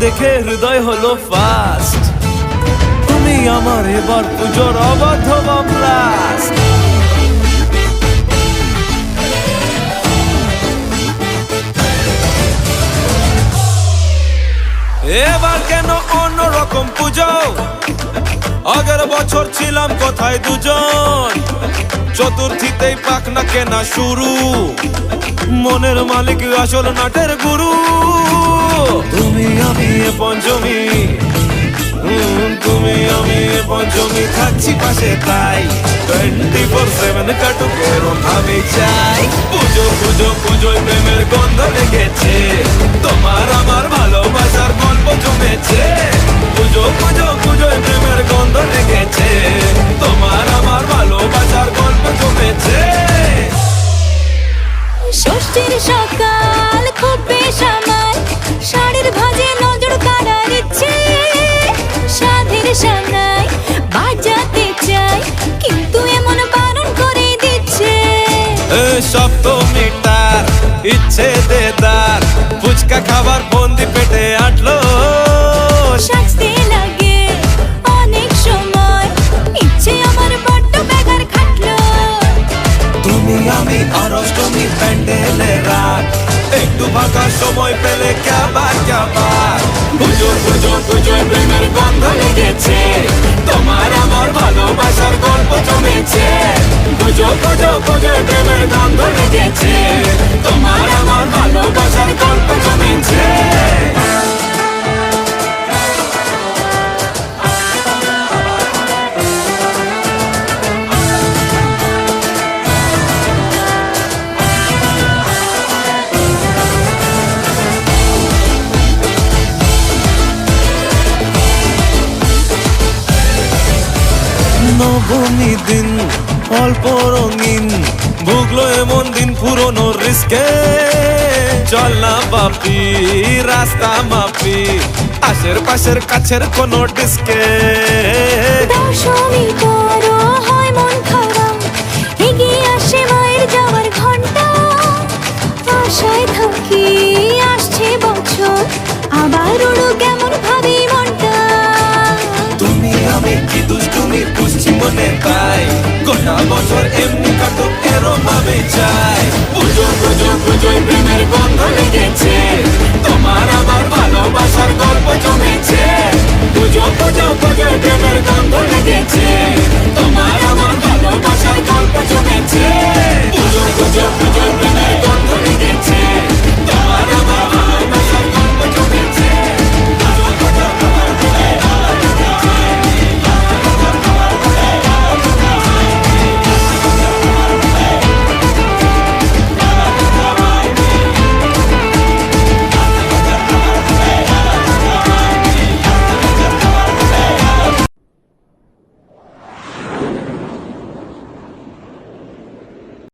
দেখে হৃদয় হলো ফাস্ট তুমি আমার এবার পুজোর অবাধ ব্লাস্ট এবার কেন অন্যরকম পুজো? আগের বছর ছিলাম কোথায় দুজন? চতুর্থীতেই পাক না কেনা শুরু। মনের মালিক আসল নাটের গুরু। এ পঞ্চমী। তুমি আমি পঞ্চমী থাকছি পাশে তাই। টোয়েন্টি ফোর সেভেন কাটুক এরম ভাবে চাই। পুজো পুজো, পুজোয় প্রেমের গন্ধ লেগেছে। তোমার আমার ভালোবাসার গল্প জমেছে। পুজো পুজো, পুজোয় প্রেমের গন্ধ লেগেছে। তোমার আমার ভালোবাসার গল্প জমেছে। ষষ্ঠীর সকাল খুব বেশ সাধের সামনায় বাজাতে চাই কিন্তু এমন বারণ করে দিচ্ছে। এ সপ্তমীটার ইচ্ছে দেদার ফুচকা খাবার বন্দি পেটে আটলো। সাজতে লাগে অনেক সময় ইচ্ছে আমার বড্ড বেগার খাটলো। তুমি আমি আর অষ্টমী প্যান্ডেলে রাত একটু ফাঁকা সময় পেলে ক্যাবার পুজো পুজোয় প্রেমের গন্ধ লেগেছে তোমার আমার ভালোবাসার গল্প জমেছে। নবমী দিন অল্প রঙিন ভুগলো এমন দিন পুরনো রিস্কে। চল না বাপি রাস্তা মাপি আশের পাশের কাছের কোনো ডিস্কে। কেমন ভাবি মনটা। তুমি আমি কি দুষ্টুমি বুঝছি মনে তাই গোটা বছর এমনি কাটুক এরো ভাবে চাই।